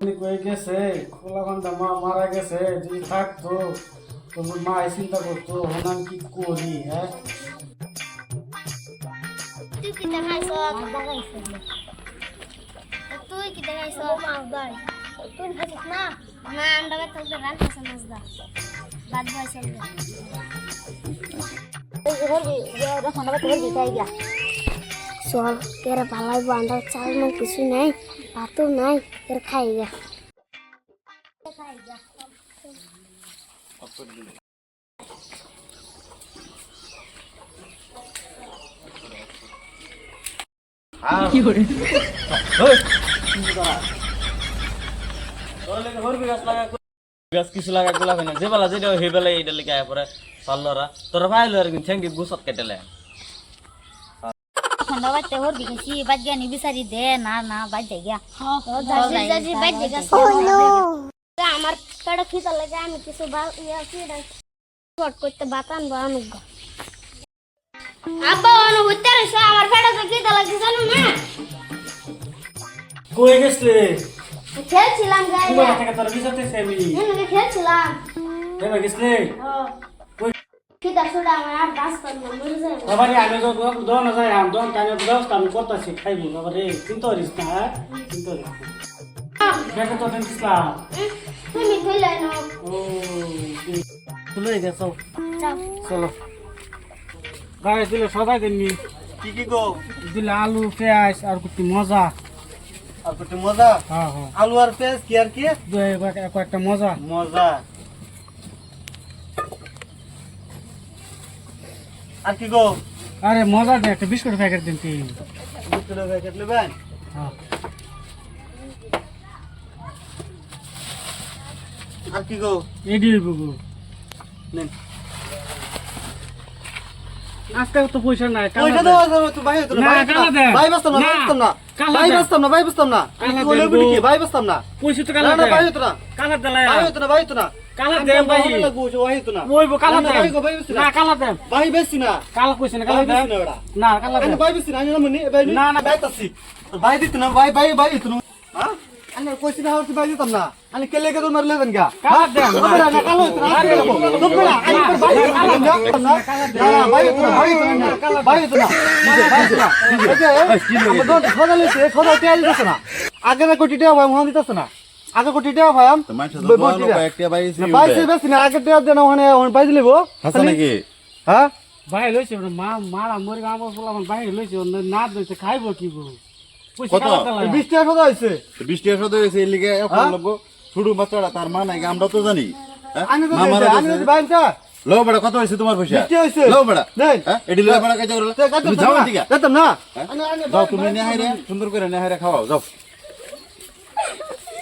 কয়ে গেছে? মা মারা গেছে যদি থাকতো তোমার মা চিন্তা করতো এখন কি করি হ্যাঁ? তুই কি দেখাইছ? তুই কি দেখাইছ? তুই খাইছিস না? না তোকে রাখছ নাজদা বাদ ভাই চলবে চল কেরে ভালাই বান্দার চাল না কিছু নাই ভাতও নাই কেরে খাই যা। গাছ কিছু লাগা গুলা হয় না যে বেলা যেটা সেই বেলা এইটা লিখে আয় পরে পাল্লরা তোরা ভাইলো আর কিন্তু থ্যাংক ইউ গুছত কেটেলে। ঠান্ডা বাজতে হর দিকেছি বাজ গিয়া বিচারি দে না না বাজ যাই গিয়া আমার খিদা লাগে আমি কিছু শর্ট করতে বাতান বা অনুগ আব্বা অনু উত্তর আমার পেটে তো খিদা লাগে জানো না কয়ে গেছিলে খেলছিলাম গায়ে তোর আমি এমনি খেলছিলাম এবার গেছিলে খিদা সুদা আমার আর বাস করলাম মরে যাবে বাবারে আমি দোন যাই আম দোন কানে ব্যবস্থা আমি করতেছি খাইবি বাবারে চিন্তা করিস না হ্যাঁ চিন্তা করিস দেখো তো দিন ইসলাম তুমি খেলে না ও চলে গেছো চলো গায়ে দিলে সবাই দিননি কি কি গো দিলে আলু পেঁয়াজ আর একটু মজা আর কত মজা হ্যাঁ হ্যাঁ আলু আর পেঁয়াজ কি আর কি একটা মজা মজা আর কি গো? আরে মজা দে একটা বিস্কুট প্যাকেট দিন তিন বিস্কুটের প্যাকেট নেবেন? আর কি গো? এডি বুগু নেন। আজকে তো পয়সা নাই পয়সা তো ভাই না কালা। ভাই বসতাম না বসতাম না। ভাই। বসতাম না ভাই বসতাম না। কালা গো। ভাই বসতাম না। পয়সা তো না কালা না দে ভাই হতো না কালা ভাই হতো না ভাই না কালা দে ভাই ভাই লাগবো ভাই হতো না ওই বো কালা না, দে না, কালা দে ভাই বেশি না কালা কইছে না কালা দে বেশি না কালা দে আমি ভাই বেশি না আমি মনি ভাই না, না। ভাই তাসি ভাই দিত না ভাই ভাই ভাই দিত হ্যাঁ আমি কইছি না হচ্ছে ভাই দিতাম না আমি কেলে কে তোর মারলে গা কালা দে তোমরা না কালো হতো আরে, তোমরা আমি ভাই দিত না ভাই ভাই ভাই তেল দিছ আগে না কোটি টাকা ভাই মহান দিতাছ না আগে কোটি টাকা ভাই আম বাইসে বেশি না আগে টাকা দেন ওখানে ওখানে বাইজ লিবো। হ্যাঁ? ভাই লইছে মা মারা মরি আমার বলা ভাই লইছে না দইছে খাইবো কি গো? কত? কালা দেলা বিশ টাকা খোদা হয়েছে বৃষ্টি আসতে এর লিগে এখন লোক শুরু বাচ্চারা তার মা নাই আমরা তো জানি। হ্যাঁ? আমি তো আমি তো বাইনটা লো বেড়া কত হয়েছে তোমার পয়সা? বৃষ্টি হয়েছে। লো বেড়া। হ্যাঁ? লো বেড়া কাজে করলে তুমি যাও এদিকে। যেতাম না। যাও তুমি নেহাই রে সুন্দর করে নেহাই রে খাওয়াও যাও।